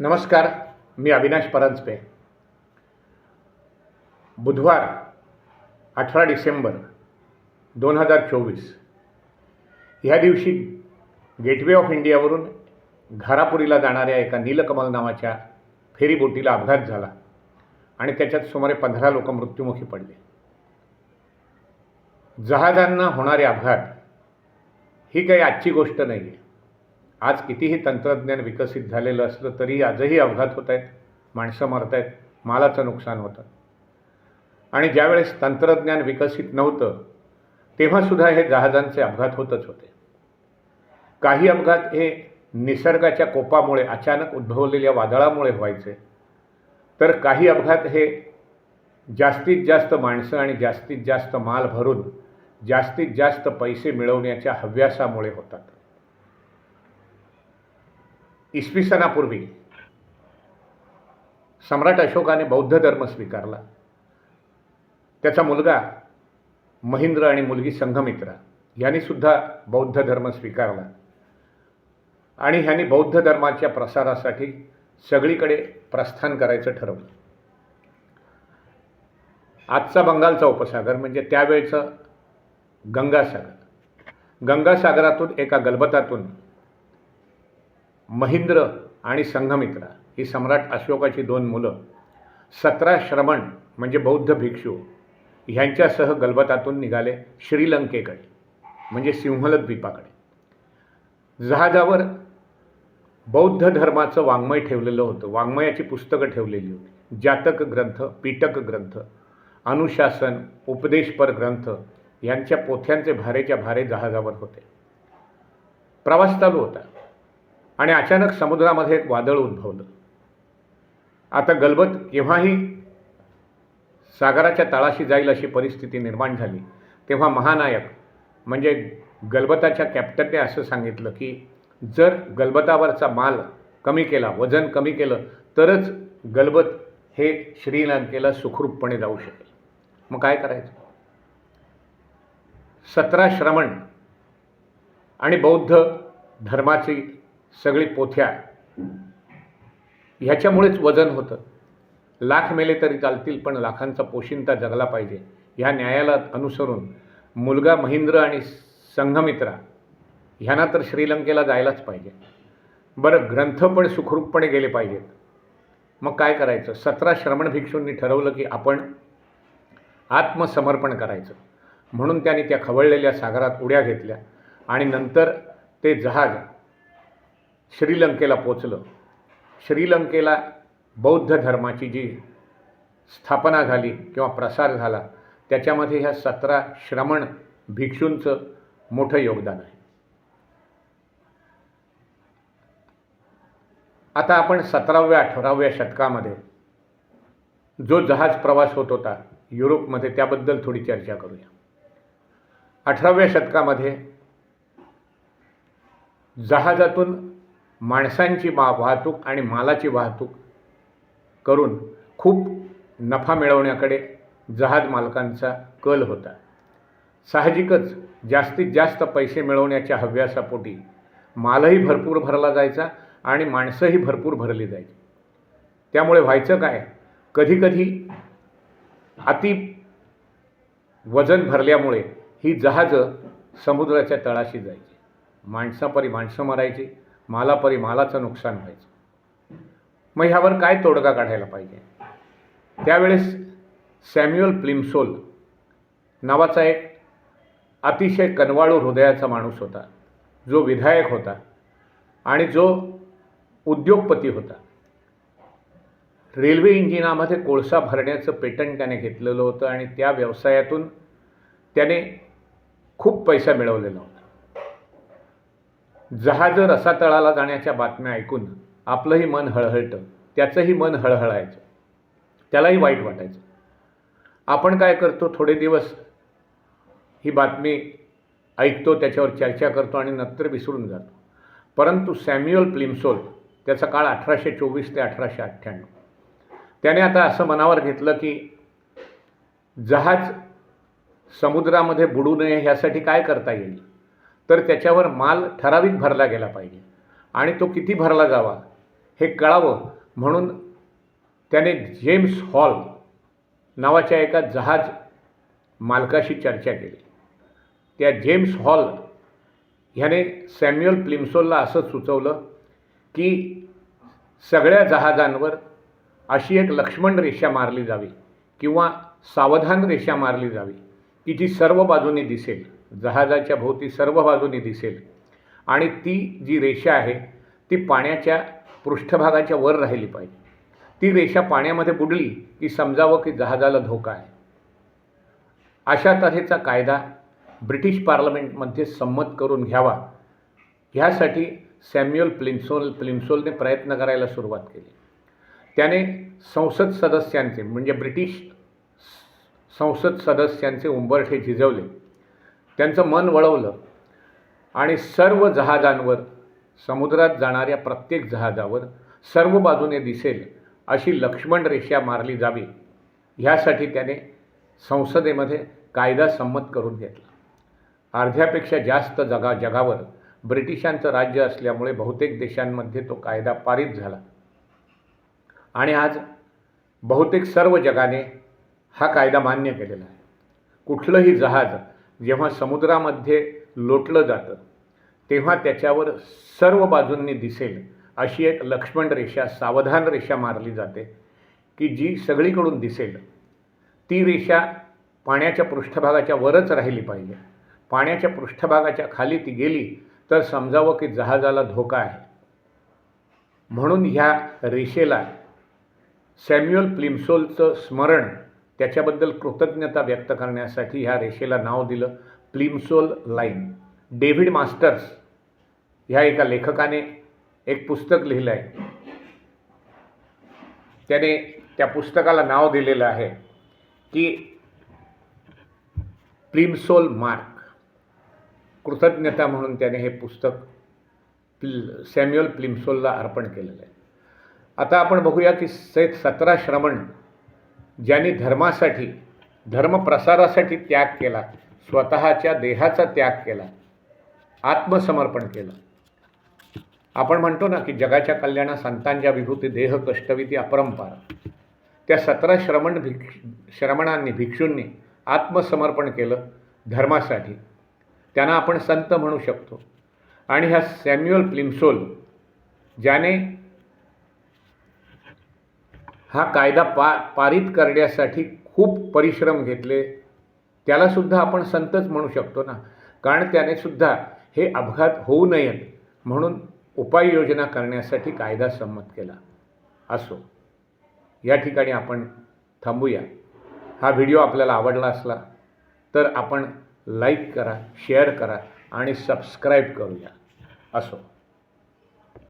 नमस्कार मी अविनाश परांजपे. बुधवार अठरा डिसेंबर दोन हजार चोवीस. ह्या दिवशी गेटवे ऑफ इंडियावरून घारापुरीला जाणाऱ्या एका नीलकमल नावाच्या फेरीबोटीला अपघात झाला आणि त्याच्यात सुमारे पंधरा लोक मृत्युमुखी पडले. जहाजांना होणारे अपघात ही काही आजची गोष्ट नाही आहे आज कितीही तंत्रज्ञान विकसित झालेलं असलं तरी आजही अपघात होत आहेत माणसं मरत आहेत मालाचं नुकसान होतं. आणि ज्यावेळेस तंत्रज्ञान विकसित नव्हतं तेव्हासुद्धा हे जहाजांचे अपघात होतच होते. काही अपघात हे निसर्गाच्या कोपामुळे अचानक उद्भवलेल्या वादळामुळे व्हायचे. तर काही अपघात हे जास्तीत जास्त माणसं आणि जास्तीत जास्त माल भरून जास्तीत जास्त पैसे मिळवण्याच्या हव्यासामुळे होतात. इसवी सणापूर्वी सम्राट अशोकाने बौद्ध धर्म स्वीकारला. त्याचा मुलगा महेंद्र आणि मुलगी संघमित्रा यांनी सुद्धा बौद्ध धर्म स्वीकारला. आणि ह्यांनी बौद्ध धर्माच्या प्रसारासाठी सगळीकडे प्रस्थान करायचं ठरवलं. आजचा बंगालचा उपसागर म्हणजे त्यावेळचं गंगासागर. गंगासागरातून एका गलबतातून महिंद्र आणि संघमित्रा ही सम्राट अशोकाची दोन मुलं. सतरा श्रमण म्हणजे बौद्ध भिक्षू ह्यांच्यासह गलबतातून निघाले श्रीलंकेकडे म्हणजे सिंहल द्वीपाकडे. जहाजावर बौद्ध धर्माचं वाङ्मय ठेवलेलं होतं. वाङ्मयाची पुस्तकं ठेवलेली होती. जातक ग्रंथ पीटक ग्रंथ अनुशासन उपदेशपर ग्रंथ यांच्या पोथ्यांचे भारेच्या भारे जहाजावर होते. प्रवास चालू होता. आणि अचानक समुद्रामध्ये एक वादळ उद्भवलं. आता गलबत केव्हाही सागराच्या तळाशी जाईल अशी परिस्थिती निर्माण झाली. तेव्हा महानायक म्हणजे गलबताच्या कॅप्टनने असं सांगितलं की जर गलबतावरचा माल कमी केला वजन कमी केलं तरच गलबत हे श्रीलंकेला सुखरूपपणे जाऊ शकेल. मग काय करायचं? सतरा श्रमण आणि बौद्ध धर्माची सगळी पोथ्या ह्याच्यामुळेच वजन होतं. लाख मेले तरी चालतील पण लाखांचा पोशिंता जगला पाहिजे. ह्या न्यायाला अनुसरून मुलगा महिंद्र आणि संघमित्रा ह्यांना तर श्रीलंकेला जायलाच पाहिजे. बरं ग्रंथ पण सुखरूपपणे गेले पाहिजेत. मग काय करायचं? सतरा श्रमण भिक्षूंनी ठरवलं की आपण आत्मसमर्पण करायचं. म्हणून त्यांनी त्या खवळलेल्या सागरात उड्या घेतल्या आणि नंतर ते जहाज श्रीलंकेला पोचलं. श्रीलंकेला बौद्ध धर्माची जी स्थापना झाली किंवा प्रसार झाला त्याच्यामध्ये ह्या सतरा श्रमण भिक्षूंचं मोठं योगदान आहे. आता आपण सतराव्या अठराव्या शतकामध्ये जो जहाज प्रवास होत होता युरोपमध्ये त्याबद्दल थोडी चर्चा करूया. अठराव्या शतकामध्ये जहाजातून माणसांची मा वाहतूक आणि मालाची वाहतूक करून खूप नफा मिळवण्याकडे जहाज मालकांचा कल होता. साहजिकच जास्तीत जास्त पैसे मिळवण्याच्या हव्यासापोटी मालही भरपूर भरला जायचा आणि माणसंही भरपूर भरली जायची. त्यामुळे व्हायचं काय? कधीकधी अति वजन भरल्यामुळे ही जहाजं समुद्राच्या तळाशी जायची. माणसापरी माणसं मरायची. मालापरी मालाचं नुकसान व्हायचं. मग ह्यावर काय तोडगा काढायला पाहिजे? त्यावेळेस सॅम्युअल प्लिम्सोल नावाचा एक अतिशय कनवाळू हृदयाचा माणूस होता. जो विधायक होता आणि जो उद्योगपती होता. रेल्वे इंजिनामध्ये कोळसा भरण्याचं पेटंट त्याने घेतलेलं होतं आणि त्या व्यवसायातून त्याने खूप पैसा मिळवलेला होता. जहाज रसातळाला जाण्याच्या बातम्या ऐकून आपलंही मन हळहळतं त्याचंही मन हळहळायचं. त्यालाही वाईट वाटायचं. आपण काय करतो थोडे दिवस ही बातमी ऐकतो त्याच्यावर चर्चा करतो आणि नंतर विसरून जातो. परंतु सॅम्युअल प्लिम्सोल त्याचा काळ अठराशे चोवीस ते अठराशे अठ्ठ्याण्णव. त्याने आता असं मनावर घेतलं की जहाज समुद्रामध्ये बुडू नये ह्यासाठी काय करता येईल? तर त्याच्यावर माल ठराविक भरला गेला पाहिजे. आणि तो किती भरला जावा हे कळावं म्हणून त्याने जेम्स हॉल नावाच्या एका जहाज मालकाशी चर्चा केली. त्या जेम्स हॉल ह्याने सॅम्युअल प्लिम्सोलला असं सुचवलं की सगळ्या जहाजांवर अशी एक लक्ष्मण रेषा मारली जावी किंवा सावधान रेषा मारली जावी की जी सर्व बाजूने दिसेल. जहाजाच्या भोवती सर्व बाजूने दिसेल. आणि ती जी रेषा आहे ती पाण्याच्या पृष्ठभागाच्या वर राहिली पाहिजे. ती रेषा पाण्यामध्ये बुडली की समजावं की जहाजाला धोका आहे. अशा तऱ्हेचा कायदा ब्रिटिश पार्लमेंटमध्ये संमत करून घ्यावा. ह्यासाठी सॅम्युअल प्लिम्सोल प्लिम्सोलने प्रयत्न करायला सुरुवात केली. त्याने संसद सदस्यांचे म्हणजे ब्रिटिश संसद सदस्यांचे उंबरठे झिजवले. त्यांचं मन वळवलं. आणि सर्व जहाजांवर समुद्रात जाणाऱ्या प्रत्येक जहाजावर सर्व बाजूने दिसेल अशी लक्ष्मण रेषा मारली जावी. ह्यासाठी त्याने संसदेमध्ये कायदा संमत करून घेतला. अर्ध्यापेक्षा जास्त जगा जगावर ब्रिटिशांचं राज्य असल्यामुळे बहुतेक देशांमध्ये तो कायदा पारित झाला. आणि आज बहुतेक सर्व जगाने हा कायदा मान्य केलेला आहे. कुठलंही जहाज जेव्हा समुद्रामध्ये लोटलं जातं तेव्हा त्याच्यावर सर्व बाजूंनी दिसेल अशी एक लक्ष्मण रेषा सावधान रेषा मारली जाते की जी सगळीकडून दिसेल. ती रेषा पाण्याच्या पृष्ठभागाच्या वरच राहिली पाहिजे. पाण्याच्या पृष्ठभागाच्या खाली ती गेली तर समजावं की जहाजाला धोका आहे. म्हणून ह्या रेषेला सॅम्युअल प्लिम्सोलचं स्मरण त्याच्याबद्दल कृतज्ञता व्यक्त करण्यासाठी ह्या रेषेला नाव दिलं प्लिम्सोल लाईन. डेव्हिड मास्टर्स ह्या एका लेखकाने एक पुस्तक लिहिलं आहे त्याने त्या पुस्तकाला नाव दिलेलं आहे की प्लिम्सोल मार्क. कृतज्ञता म्हणून त्याने हे पुस्तक प्ल सॅम्युअल प्लिम्सोलला अर्पण केलेलं आहे. आता आपण बघूया की सैत सतरा श्रमण ज्यांनी धर्मासाठी धर्मप्रसारासाठी त्याग केला स्वतःच्या देहाचा त्याग केला आत्मसमर्पण केलं. आपण म्हणतो ना की जगाच्या कल्याणा संतांच्या विभूती देह कष्टविती अपरंपार. त्या सतरा श्रमण भिक्ष श्रमणांनी भिक्षूंनी आत्मसमर्पण केलं धर्मासाठी. त्यांना आपण संत म्हणू शकतो. आणि ह्या सॅम्युअल प्लिम्सोल ज्याने हा कायदा पा पारित करण्यासाठी खूप परिश्रम घेतले. त्यालासुद्धा आपण संतच म्हणू शकतो ना. कारण त्याने सुद्धा हे अपघात होऊ नयेत म्हणून उपाययोजना करण्यासाठी कायदा संमत केला. असो. या ठिकाणी आपण थांबूया. हा व्हिडिओ आपल्याला आवडला असला तर आपण लाईक करा शेअर करा आणि सबस्क्राईब करूया. असो.